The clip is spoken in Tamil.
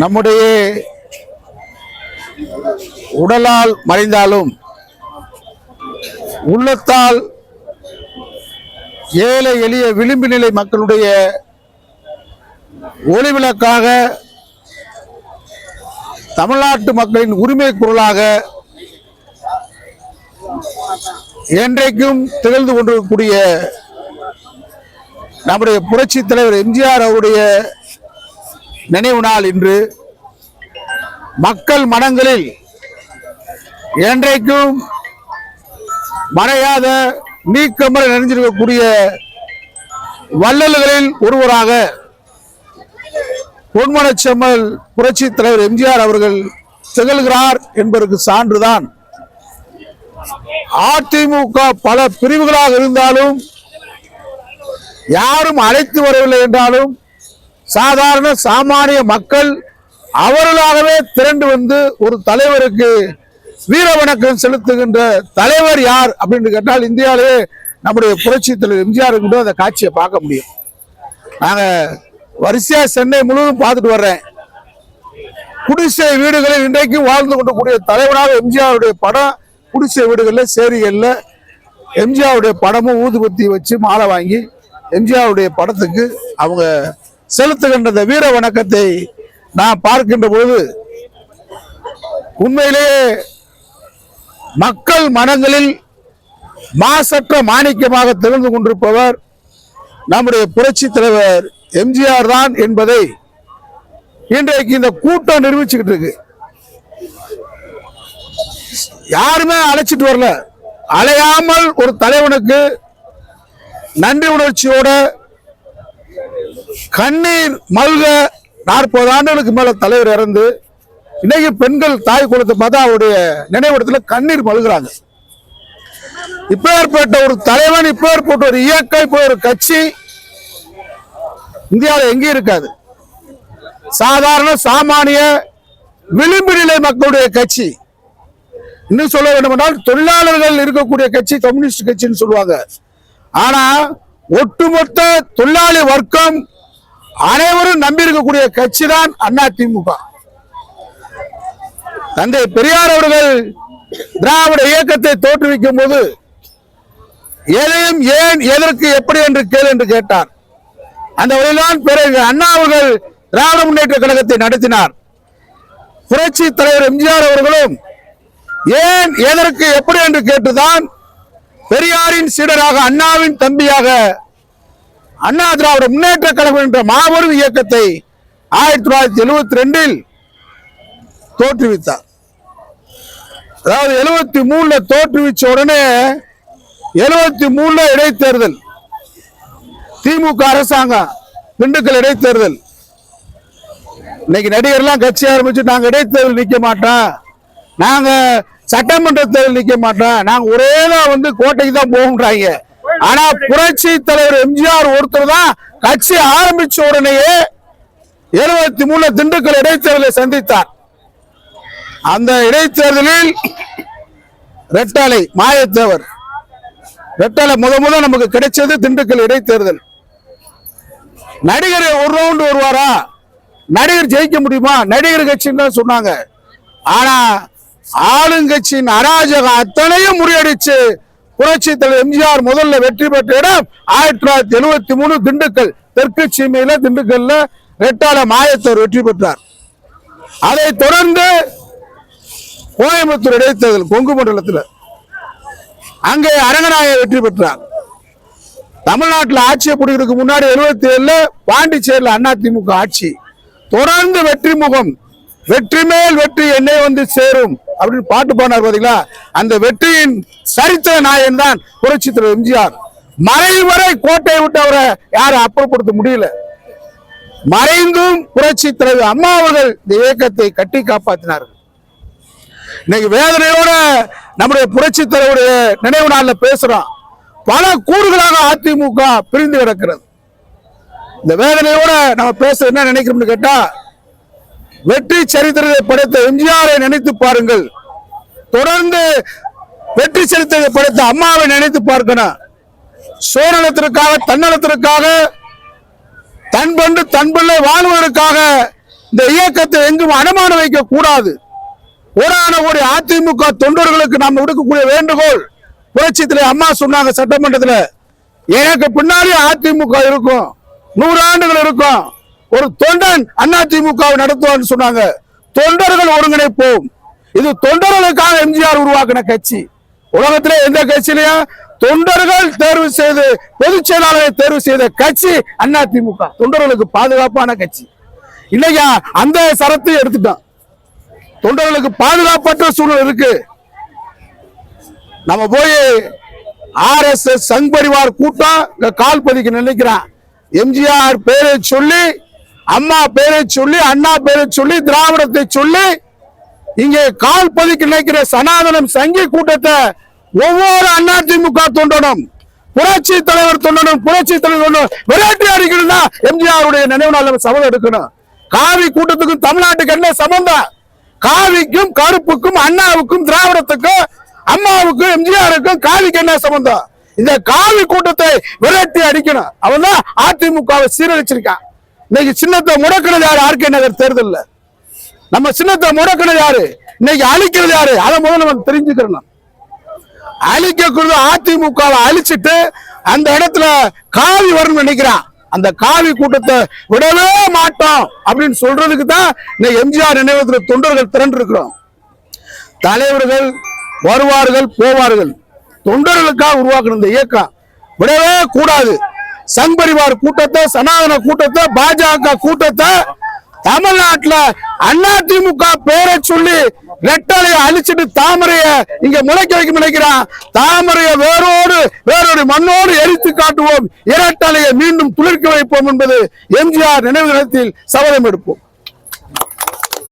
நம்முடைய உடலால் மறைந்தாலும் உள்ளத்தால் ஏழை எளிய விளிம்பு நிலை மக்களுடைய ஒளிவிளக்காக தமிழ்நாட்டு மக்களின் உரிமை குரலாக என்றைக்கும் திகழ்ந்து கொண்டிருக்கக்கூடிய நம்முடைய புரட்சி தலைவர் எம்ஜிஆர் அவருடைய நினைவு நாள் இன்று மக்கள் மனங்களில் என்றைக்கும் மறையாத நீக்கமர நிறைஞ்சிருக்கக்கூடிய வள்ளல்களில் ஒருவராக பொன்மனச்செம்மல் புரட்சி தலைவர் எம்ஜிஆர் அவர்கள் திகழ்கிறார் என்பதற்கு சான்றுதான். அதிமுக பல பிரிவுகளாக இருந்தாலும் யாரும் அழைத்து வரவில்லை என்றாலும் சாதாரண சாமானிய மக்கள் அவர்களாகவே திரண்டு வந்து ஒரு தலைவருக்கு வீர வணக்கம் செலுத்துகின்ற தலைவர் யார் அப்படின்னு கேட்டால் இந்தியாவிலே நம்முடைய புரட்சி தலைவர் எம்ஜிஆர் கூட அந்த காட்சியை பார்க்க முடியும். நாங்க வரிசையா சென்னை முழுவதும் பார்த்துட்டு வர்றேன். குடிசை வீடுகளில் இன்றைக்கு வாழ்ந்து கொண்டக்கூடிய தலைவராக எம்ஜிஆருடைய படம் குடிசை வீடுகளில் சேரிகளில் எம்ஜிஆருடைய படமும் ஊதுபத்தி வச்சு மாலை வாங்கி எம்ஜிஆருடைய படத்துக்கு அவங்க செலுத்துகின்ற இந்த வீர வணக்கத்தை நான் பார்க்கின்ற பொழுது உண்மையிலேயே மக்கள் மனங்களில் மாசற்ற மாணிக்கமாக திகழ்ந்து கொண்டிருப்பவர் நம்முடைய புரட்சி தலைவர் எம்ஜிஆர் தான் என்பதை இன்றைக்கு இந்த கூட்டம் நிரூபிச்சுக்கிட்டு இருக்கு. யாருமே அழைச்சிட்டு வரல. அலையாமல் ஒரு தலைவனுக்கு நன்றி உணர்ச்சியோட கண்ணீர் மல்க நாற்பது ஆண்டுகளுக்கு மேல தலைவர் இறந்து இன்னைக்கு பெண்கள் தாய் குலத்தை பார்த்தா அவருடைய நினைவிடத்துல கண்ணீர் மல்கிறாங்க. இப்பேற்பட்ட ஒரு தலைவன் இப்பேற்பட்ட ஒரு இயக்கம் இப்ப ஒரு கட்சி இந்தியாவில் எங்கேயும் இருக்காது. சாதாரண சாமானிய விளிம்பு நிலை மக்களுடைய கட்சி. இன்னும் சொல்ல வேண்டும் என்றால் தொழிலாளர்கள் இருக்கக்கூடிய கட்சி கம்யூனிஸ்ட் கட்சின்னு சொல்லுவாங்க. ஆனா ஒட்டுமொத்த தொழிலாளி வர்க்கம் அனைவரும் நம்பி இருக்கக்கூடிய கட்சி தான் அண்ணா திமுக. தந்தை பெரியார் அவர்கள் திராவிட இயக்கத்தை தோற்றுவிக்கும் போது எதையும் ஏன் எதற்கு எப்படி என்று கேள் என்று கேட்டார். அந்த வழியில்தான் பிறகு அண்ணா அவர்கள் திராவிட முன்னேற்ற கழகத்தை நடத்தினார். புரட்சி தலைவர் எம்ஜிஆர் அவர்களும் ஏன் எதற்கு எப்படி என்று கேட்டுதான் பெரியாரின் சீடராக அண்ணாவின் தம்பியாக அண்ணா திராவிட முன்னேற்ற கழகம் என்ற மாபெரும் இயக்கத்தை ஆயிரத்தி தொள்ளாயிரத்தி எழுபத்தி ரெண்டில் தோற்றுவித்தார். அதாவது எழுபத்தி மூணுல தோற்றுவிச்ச உடனே எழுபத்தி மூணுல இடைத்தேர்தல் திமுக அரசாங்கம் திண்டுக்கல் இடைத்தேர்தல். இன்னைக்கு நடிகர்லாம் கட்சி ஆரம்பிச்சு நாங்க இடைத்தேர்தல் நிக்க மாட்டோம். நாங்க சட்டமன்ற தேர்தல் நிக்க மாட்டோம். நாங்க ஒரே நாள் வந்து கோட்டைக்கு தான் போகுன்றாங்க ஆனா புரட்சி தலைவர் எம்ஜிஆர் ஒருத்தர் தான் கட்சி ஆரம்பிச்ச உடனேயே எழுபத்தி மூணு திண்டுக்கல் இடைத்தேர்தலை சந்தித்தார். அந்த இடைத்தேர்தலில் ரெட்டாலை மாயத்தேவர் ரெட்டாலை முத முத நமக்கு கிடைச்சது திண்டுக்கல் இடைத்தேர்தல். நடிகர் ஒரு ரவுண்டு வருவாரா? நடிகர் ஜெயிக்க முடியுமா? நடிகர் கட்சின்னு தான் சொன்னாங்க. ஆனா ஆளுங்கட்சியின் அராஜகம் அத்தனையும் முறியடிச்சு புரட்சி தலைவர் எம்ஜிஆர் முதல்ல வெற்றி பெற்ற இடம் ஆயிரத்தி தொள்ளாயிரத்தி எழுபத்தி மூணு திண்டுக்கல். தெற்கு சீமையில திண்டுக்கல்ல ரெட்டால மாயத்தவர் வெற்றி பெற்றார். அதை தொடர்ந்து கோயம்புத்தூர் இடைத்தேர்தல் கொங்கு மண்டலத்தில். அங்கே அரங்கநாய வெற்றி பெற்றார். தமிழ்நாட்டில் ஆட்சியை பிடிக்கிறதுக்கு முன்னாடி எழுபத்தி ஏழுல பாண்டிச்சேரியில் அதிமுக ஆட்சி. தொடர்ந்து வெற்றி முகம் வெற்றி மேல் வெற்றி என்னை வந்து சேரும். அப்படின்னு பாட்டு பாடினார் பாத்தீங்களா? அந்த வெற்றியின் சரித்திர நாயன் தான் புரட்சி தலைவர் எம்ஜிஆர் மறைவரை கோட்டை விட்டு அவரை யாரும் அப்புறப்படுத்த முடியல. மறைந்தும் புரட்சி தலைவர் அம்மா அவர்கள் இந்த இயக்கத்தை கட்டி காப்பாற்றினார்கள் இன்னைக்கு வேதனையோட நம்முடைய புரட்சி தலைவருடைய நினைவு நாள்ல பேசுறோம். பல கூறுகளாக அதிமுக பிரிந்து கிடக்கிறது. இந்த வேதனையோட நம்ம பேச என்ன நினைக்கிறோம்னு கேட்டா வெற்றி சரித்திரத்தை படைத்த எம்ஜிஆரை நினைத்து பாருங்கள். தொடர்ந்து வெற்றி சரித்திரத்தை படைத்த அம்மாவை நினைத்து பார்க்கணும். சுயநலத்திற்காக தன்னலத்திற்காக தன் பண்டு தன் பிள்ளை வாழ்வதற்காக இந்த இயக்கத்தை எங்கும் அடமானம் வைக்க கூடாது கோடான அதிமுக தொண்டர்களுக்கு நாம் விடுக்கக்கூடிய வேண்டுகோள். புரட்சித்துல அம்மா சொன்னாங்க சட்டமன்றத்தில். எனக்கு பின்னாலே அதிமுக இருக்கும். நூறு ஆண்டுகள் இருக்கும். ஒரு தொண்டன் அதிமுக நடத்துவான்னு சொன்னாங்க. தொண்டர்கள் ஒருங்கிணைப்போம். இது தொண்டர்களுக்காக எம்ஜிஆர் உருவாக்கின கட்சி. உலகத்திலே எந்த கட்சியிலையும் தொண்டர்கள் தேர்வு செய்து பொதுச் செயலாளரை தேர்வு செய்த கட்சி அதிமுக தொண்டர்களுக்கு பாதுகாப்பான கட்சி. இல்லையா? அந்த சரத்தை எடுத்துட்டான் தொண்டர்களுக்கு பாதுகாப்பற்ற சூழல் இருக்கு. நம்ம போய் R S S Sangh Parivar கூட்டம் கால் பதிக்க நினைக்கிறான். எம்ஜிஆர் பேரை சொல்லி அம்மா பேரை சொல்லி அண்ணா பேரை சொல்லி திராவிடத்தை சொல்லி இங்கே கால் பதிக்க நினைக்கிற சனாதனம் சங்கி கூட்டத்தை ஒவ்வொரு அண்ணா திமுக தொண்டனும் புரட்சி தலைவர் தொண்டனும் புரட்சி தலைவர் விளையாட்டு அடிக்கணும்னா எம்ஜிஆருடைய நினைவு நாள் சபதம் எடுக்கணும். காவி கூட்டத்துக்கும் தமிழ்நாட்டுக்கு என்ன சம்பந்தம்? காவிக்கும் கருப்புக்கும் அண்ணாவுக்கும் திராவிடத்துக்கும் அம்மாவுக்கும் எம்ஜிஆருக்கும் காவிக்கு என்ன சம்பந்தம்? இந்த காவி கூட்டத்தை விரட்டி அடிக்கணும். அவன் தான் அதிமுகவை சீரழிச்சிருக்கான். இன்னைக்கு சின்னத்தை முடக்கினது யாரு? ஆர்கே நகர் தேர்தல்ல. நம்ம சின்னத்தை முடக்கினது யாரு? இன்னைக்கு அழிக்கிறது யாரு? அதை முதல்ல நம்ம தெரிஞ்சுக்கிறோம் அழிக்கக்கூடாது அதிமுகவை அழிச்சிட்டு அந்த இடத்துல காவி வரும்னு நினைக்கிறான். அந்த காவி கூட்டத்தை விடவே மாட்டோம் அப்படின்னு சொல்றதுக்கு தான் இந்த எம்ஜிஆர் நினைவகத்தில் தொண்டர்கள் திரண்டு இருக்கிறோம் தலைவர்கள் வருவார்கள் போவார்கள். தொண்டர்களுக்காக உருவாக்குன இந்த இயக்கம் விடவே கூடாது. சங் பரிவார் கூட்டத்தை சனாதன கூட்டத்தை பாஜக கூட்டத்தை தமிழ்நாட்டுல அண்ணா திமுக பேரை சொல்லி ரெட்டலைய அழிச்சிட்டு தாமரைய இங்க முளைக்க வைக்க நினைக்கிறான். தாமரைய வேரோடு வேறொரு மண்ணோடு எரித்து காட்டுவோம். இரட்டலையை மீண்டும் துளிர்க்க வைப்போம் என்பது எம்ஜிஆர் நினைவு நிலத்தில் சபதம் எடுப்போம்.